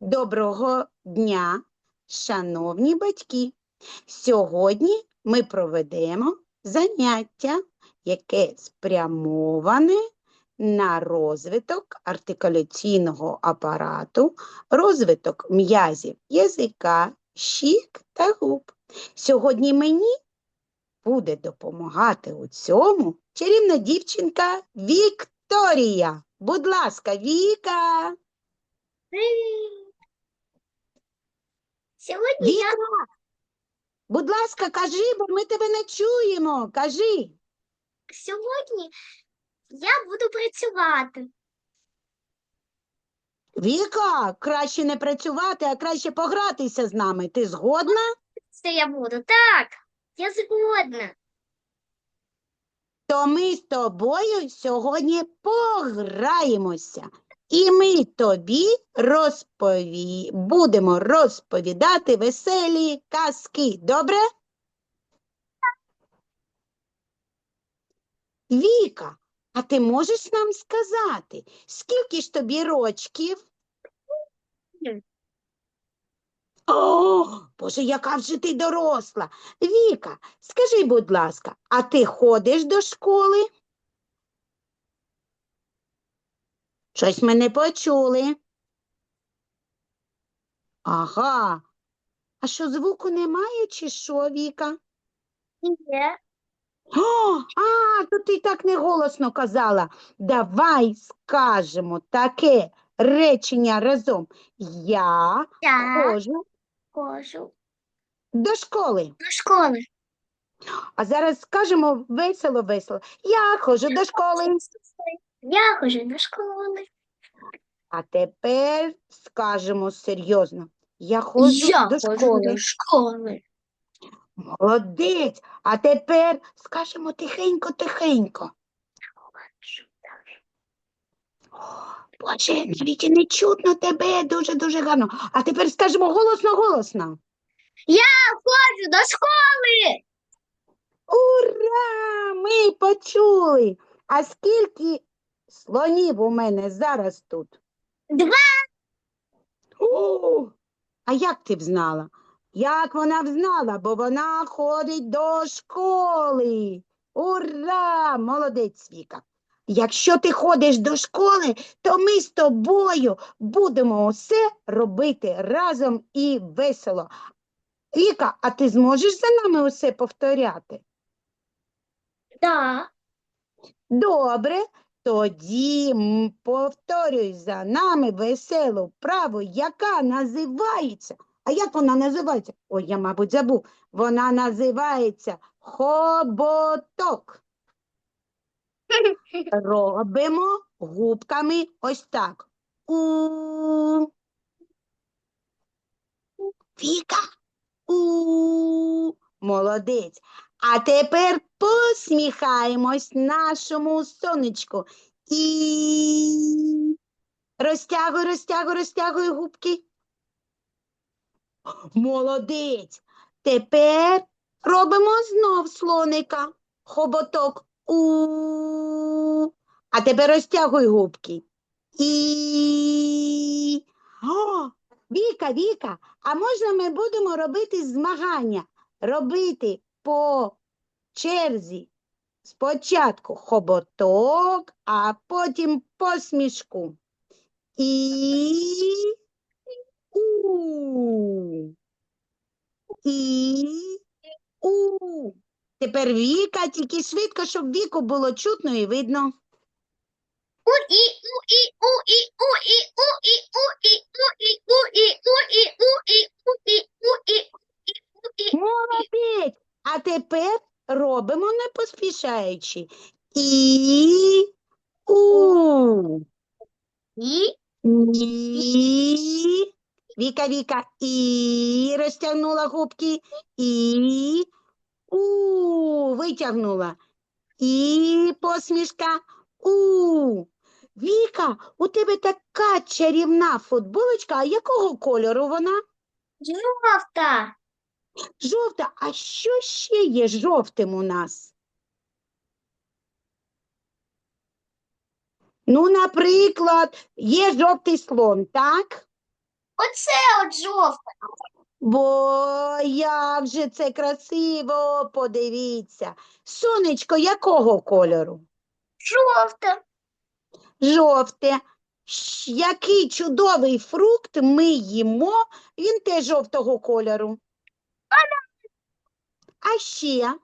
Доброго дня, шановні батьки. Сьогодні ми проведемо заняття, яке спрямоване на розвиток артикуляційного апарату, розвиток м'язів язика, щік та губ. Сьогодні мені буде допомагати у цьому чарівна дівчинка Вікторія. Будь ласка, Віка. Привіт! Сьогодні я будь ласка, кажи, бо ми тебе не чуємо. Кажи. сьогодні я буду працювати. Віка, краще не працювати, а краще погратися з нами. Ти згодна? Це я буду. Так, я згодна. То ми з тобою сьогодні пограємося. І ми тобі розпові... будемо розповідати веселі казки. Добре? Віка, а ти можеш нам сказати, скільки ж тобі рочків? О, Боже, яка вже ти доросла. Віка, скажи, будь ласка, а ти ходиш до школи? Щось ми не почули. Ага. А що звуку немає, чи що, Віка? Є. О, а, то ти так не голосно казала. Давай скажемо таке речення разом. Я Я ходжу ходжу до школи. до школи. А зараз скажемо весело-весело. Я ходжу до школи. Я ходжу до школи. А тепер скажемо серйозно. Я ходжу Я до ходжу школи. до школи. Молодець. А тепер скажемо тихенько-тихенько. Боже, навіть і не чутно тебе дуже-дуже гарно. А тепер скажемо голосно-голосно. Я Ходжу до школи. Ура! Ми почули. А скільки слонів у мене зараз тут? Два. О, а як ти б знала? Як вона б знала, бо вона ходить до школи. Ура! Молодець, Віка. Якщо ти ходиш до школи, то ми з тобою будемо усе робити разом і весело. Віка, а ти зможеш за нами усе повторяти? Да. Добре, тоді повторюй за нами веселу вправу, яка називається. А як вона називається? Ой, я, мабуть, забув. Вона називається хоботок. Робимо губками ось так. У. Віка. У. Молодець. А тепер посміхаємось нашому сонечку. І розтягуй, розтягуй, розтягуй губки. Молодець. Тепер робимо знов слоника. Хоботок. У. А тепер розтягуй губки. І. О, Віка, Віка, а можна ми будемо робити змагання? Робити по черзі. Спочатку хоботок, а потім посмішку. І у. І у. Тепер Віка, тільки швидко, щоб віку було чутно і видно. У і у і у і у і у і у і у і у і у і у і у і у і у і Молодець! А тепер робимо не поспішаючи. І у. і І. Віка, Віка, і розтягнула губки. І у витягнула. І посмішка у. Віка, у тебе така чарівна футболочка, а якого кольору вона? жовта. Жовта, а що ще є жовтим у нас? Ну, наприклад, є жовтий слон, так? Оце от жовте. Бо як же це красиво, подивіться. Сонечко якого кольору? Жовте. Жовте. Який чудовий фрукт ми їмо, він теж жовтого кольору. А ще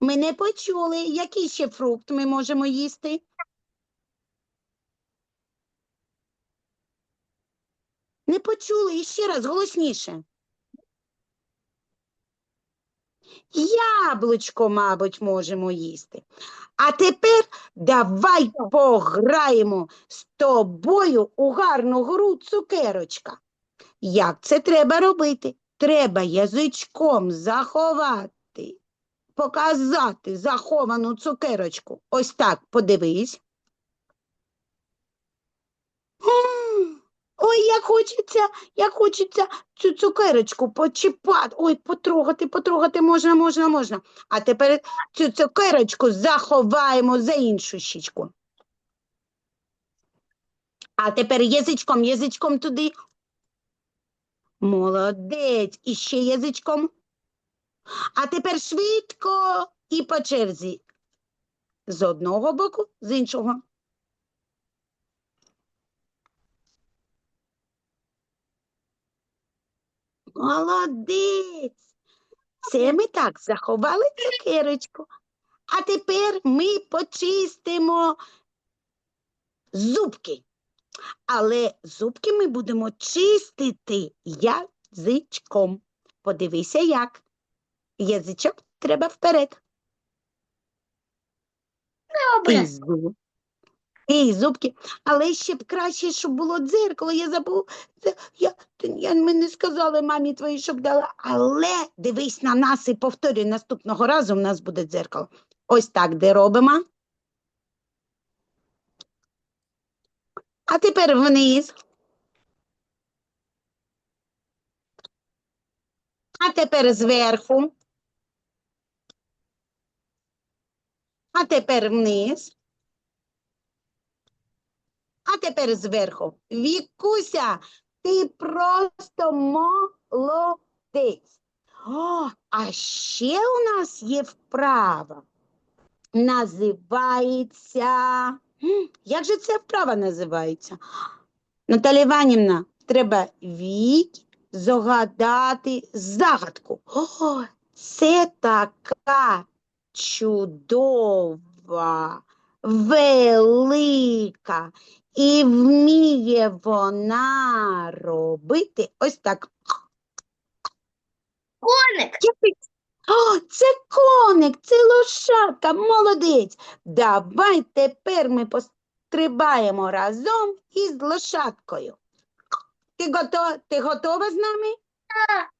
ми не почули, який ще фрукт ми можемо їсти. Не почули і ще раз голосніше. Яблучко, мабуть, можемо їсти. А тепер давай пограємо з тобою у гарну гру цукерочка. Як це треба робити? Треба язичком заховати, показати заховану цукерочку. Ось так, подивись. Ой, як хочеться, як хочеться цю цукерочку почіпати. Ой, потрогати, потрогати можна, можна, можна. А тепер цю цукерочку заховаємо за іншу щічку. А тепер язичком, язичком туди. Молодець. І ще язичком. А тепер швидко і по черзі. З одного боку, з іншого. Молодець. Це ми так заховали цукерочку. А тепер ми почистимо зубки. Але зубки ми будемо чистити язичком. Подивися, як. Язичок треба вперед. Добре. І зуб. І зубки. Але ще б краще, щоб було дзеркало. Я забув. Я, я, ми не сказали мамі твоїй, щоб дала. Але дивись на нас і повторюй наступного разу в нас буде дзеркало. Ось так, де робимо. А тепер вниз. А тепер зверху. А тепер вниз. А тепер зверху. Вікуся, ти просто молодець. О, а ще у нас є вправа. Називається. Як же ця вправа називається? Наталя Іванівна, треба вік загадати загадку. О, це така чудова, велика. І вміє вона робити ось так. Коник. О, це коник, це лошадка, молодець. Давай тепер ми пострибаємо разом із лошадкою. Ти готова, ти готова з нами? Так.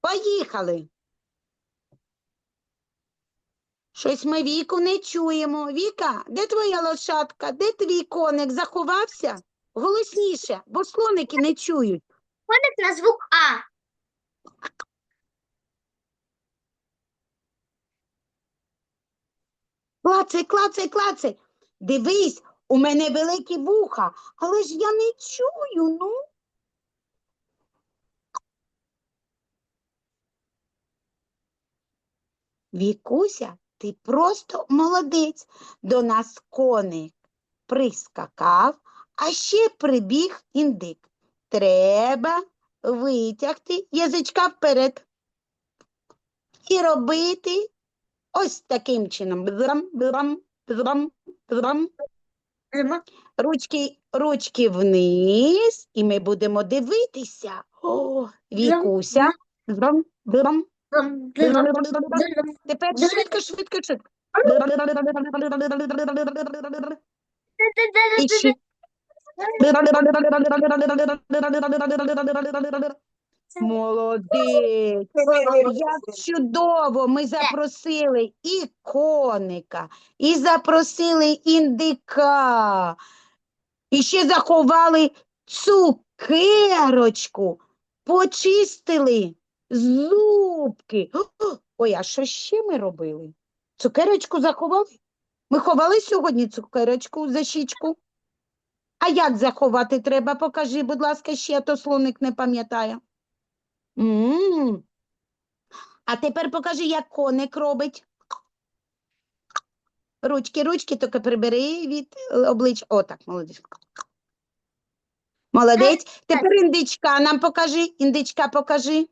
Поїхали. Щось ми віку не чуємо. Віка, де твоя лошадка? Де твій коник? Заховався? Голосніше, бо слоники не чують. Коник на звук А. Клацай, клацай, клацай. Дивись, у мене великі вуха, але ж я не чую, ну. Вікуся, ти просто молодець. До нас коник прискакав, а ще прибіг індик. Треба витягти язичка вперед і робити ось таким чином. Бзрам, бзрам, бзрам, бзрам. Ручки, ручки вниз, і ми будемо дивитися. О, Вікуся. Бзрам, бзрам. Тепер швидко, швидко, швидко. І. Молодець. Як чудово, ми запросили і коника, і запросили індика, і ще заховали цукерочку, почистили зубки. Ой, а що ще ми робили? Цукерочку заховали? Ми ховали сьогодні цукерочку за щічку? А як заховати треба? Покажи, будь ласка, ще, а то слоник не пам'ятає. А тепер покажи, як коник робить. Ручки, ручки, тільки прибери від е, обличчя. О, так, молодець. Молодець. Тепер індичка нам покажи. Індичка покажи.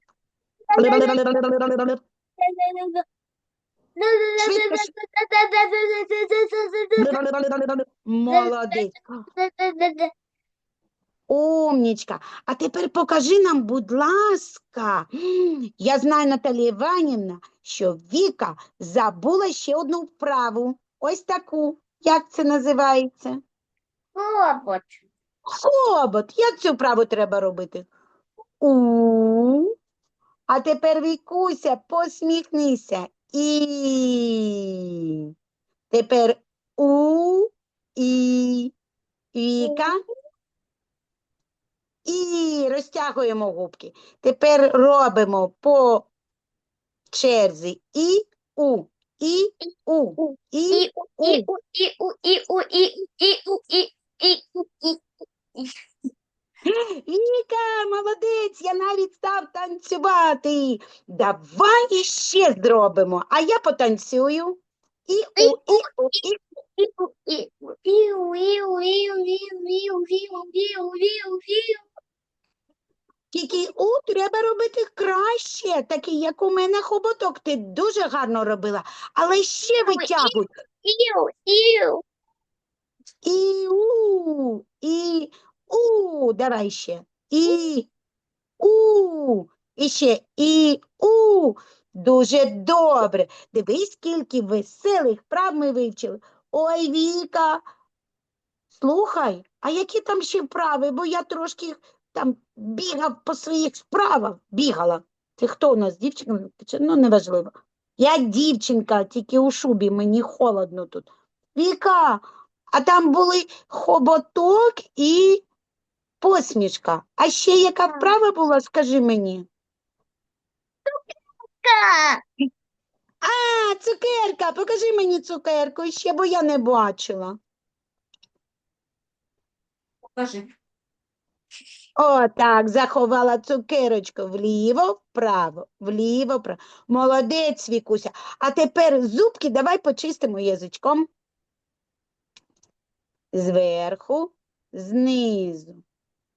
Молодець. Умнічка. А тепер покажи нам, будь ласка. Я знаю, Наталія Іванівна, що Віка забула ще одну вправу. Ось таку. Як це називається? Робот. Хобот. Як цю вправу треба робити? У. А тепер Вікуся, посміхнися. І. Тепер у. І. Віка. І розтягуємо губки. Тепер робимо по черзі і у, і у, і І, у. і, у, і, у, і, у, і, і, у, і, і, у, і. Віка, молодець, я навіть став танцювати. Давай іще зробимо, а я потанцюю. І у. Тільки у треба робити краще, такий, як у мене хоботок, ти дуже гарно робила, але ще витягуй. Іу, іу. Іу, і у, давай ще. І у, і ще і у. Дуже добре. Дивись, скільки веселих прав ми вивчили. Ой, Віка, слухай, а які там ще вправи? Бо я трошки там бігав по своїх справах. Бігала. Це хто у нас, дівчинка? Ну, неважливо. Я дівчинка, тільки у шубі, мені холодно тут. Віка, а там були хоботок і посмішка. А ще яка вправа була, скажи мені? Ка. А, цукерка, покажи мені цукерку ще, бо я не бачила. Покажи. О, так, заховала цукерочку вліво, вправо, вліво, вправо. Молодець, Вікуся. А тепер зубки давай почистимо язичком. Зверху, знизу,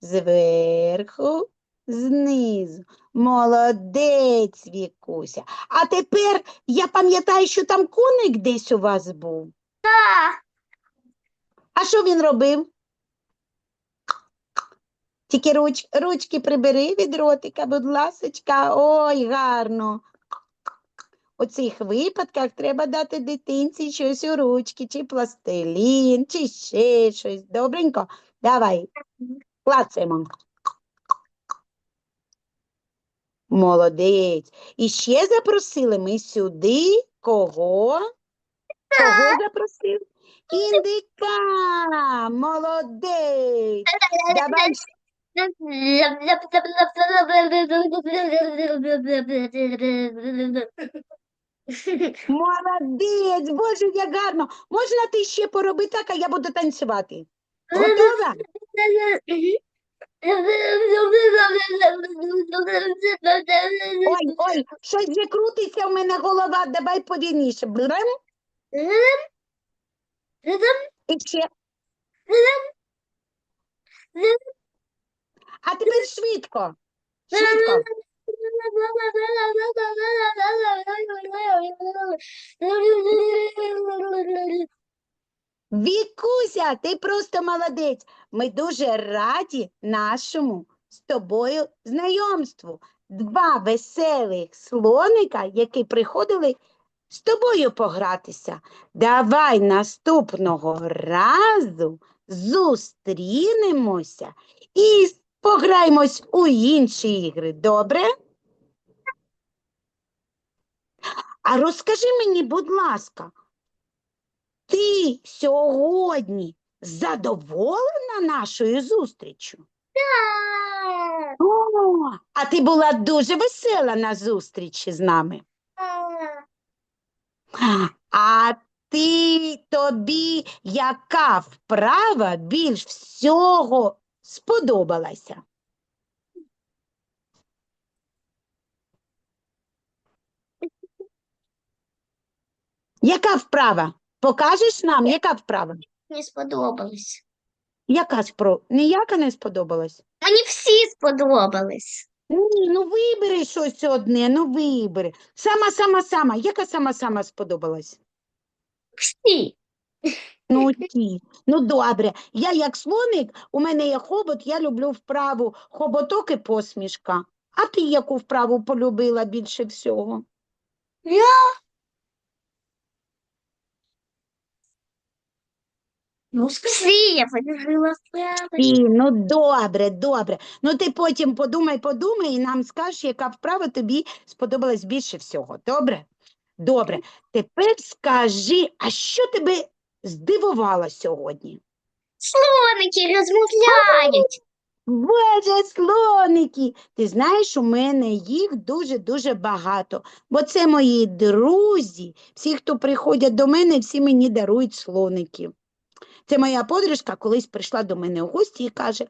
зверху, знизу. Молодець, Вікуся. А тепер я пам'ятаю, що там коник десь у вас був. Ка. А що він робив? Тільки руч, ручки прибери від ротика, будь ласочка. Ой, гарно. У цих випадках треба дати дитинці щось у ручки, чи пластилін, чи ще щось. Добренько? Давай, клацаємо. Молодець. І ще запросили ми сюди кого? Кого запросили? Індика. Молодець. Давай Молодець, боже, як гарно. Можна ти ще пороби так, а я буду танцювати. Готова? Ой, ой, щось вже крутиться в мене голова, давай повільніше. Брем, і ще. А тепер швидко. Швидко. Вікуся, ти просто молодець. Ми дуже раді нашому з тобою знайомству. Два веселих слоника, які приходили з тобою погратися. Давай наступного разу зустрінемося і пограємось у інші ігри. Добре? А розкажи мені, будь ласка, ти сьогодні задоволена нашою зустрічю? О, а ти була дуже весела на зустрічі з нами. А ти тобі яка вправа більш всього сподобалася? Яка вправа? Покажеш нам, яка вправа? Не сподобалось. Яка спро... Ніяка не сподобалась? Мені всі сподобались. Ні, ну вибери щось одне, ну вибери. Сама, сама, сама. Яка сама, сама сподобалась? Всі. Ну, ті. Ну, добре. Я як слоник, у мене є хобот, я люблю вправу хоботок і посмішка. А ти яку вправу полюбила більше всього? Ну, всі я полюбила вправи. Ті, ну добре, добре. Ну ти потім подумай, подумай і нам скажеш, яка вправа тобі сподобалась більше всього. Добре? Добре. Тепер скажи, а що тебе здивувало сьогодні? Слоники розмовляють. Боже, слоники! Ти знаєш, у мене їх дуже-дуже багато, бо це мої друзі. Всі, хто приходять до мене, всі мені дарують слоників. Це моя подружка колись прийшла до мене у гості і каже: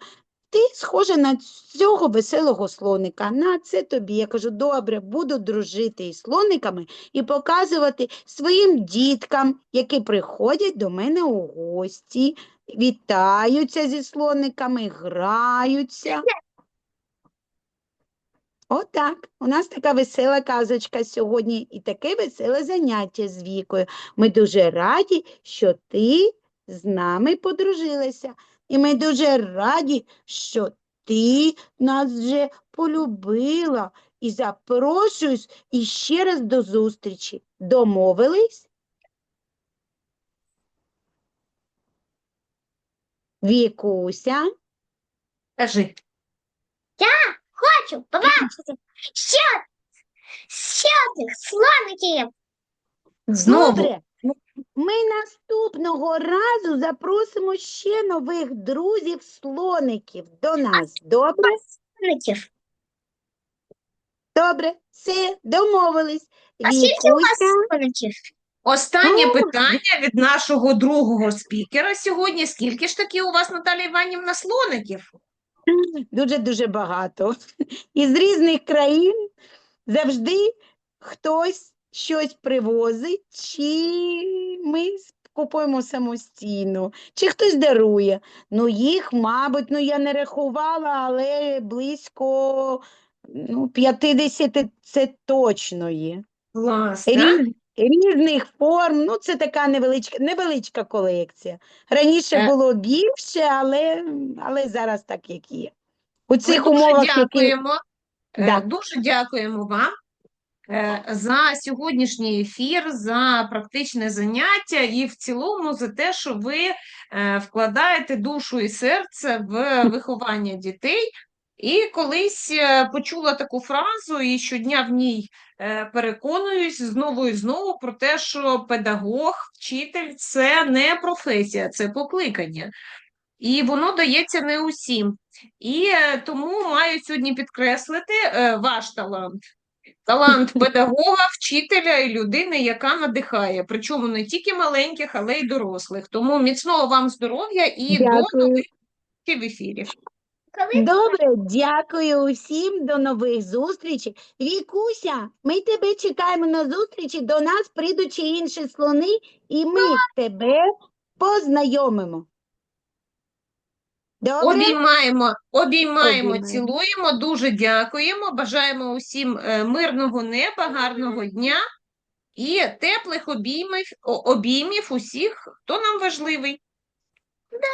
Ти схожа на цього веселого слоника. На це тобі. Я кажу, добре, буду дружити із слониками і показувати своїм діткам, які приходять до мене у гості вітаються зі слониками, граються. Отак. У нас така весела казочка сьогодні і таке веселе заняття з Вікою. Ми дуже раді, що ти з нами подружилася. І ми дуже раді, що ти нас вже полюбила. І запрошуюсь іще раз до зустрічі. Домовились? Вікуся. Кажи. Я Хочу побачити ще, ще тих слоників. Знову. Добре. Ми наступного разу запросимо ще нових друзів слоників до нас. Добре? Слоників. Добре. Все, домовились. А скільки у вас Вікуся, слоників? Останнє Ну, питання від нашого другого спікера сьогодні. Скільки ж таки у вас, Наталія Іванівна, слоників? дуже-дуже багато. Із різних країн завжди хтось щось привозить, чи ми купуємо самостійно, чи хтось дарує. Ну, їх, мабуть, ну я не рахувала, але близько ну, 50 це точно є. Клас, так? Різ, різних форм, ну це така невеличка, невеличка колекція. Раніше Е. було більше, але, але зараз так, як є. У Ми цих дуже умовах, які дякуємо. е, Да. Дуже дякуємо вам за сьогоднішній ефір, за практичне заняття і в цілому за те, що ви е, вкладаєте душу і серце в виховання дітей. І колись е, почула таку фразу, і щодня в ній е, переконуюсь знову і знову про те, що педагог, вчитель це не професія, це покликання. І воно дається не усім. І е, тому маю сьогодні підкреслити е, ваш талант. Талант педагога, вчителя і людини, яка надихає, причому не тільки маленьких, але й дорослих. Тому міцного вам здоров'я і до нових в ефірі. Добре, дякую усім, до нових зустрічей. Вікуся, ми тебе чекаємо на зустрічі, до нас прийдуть інші слони, і ми тебе познайомимо. Добре? Обіймаємо, обіймаємо, Обіймаємо. цілуємо, дуже дякуємо. Бажаємо усім е, мирного неба, гарного дня і теплих обіймів, о- обіймів усіх, хто нам важливий. Добре.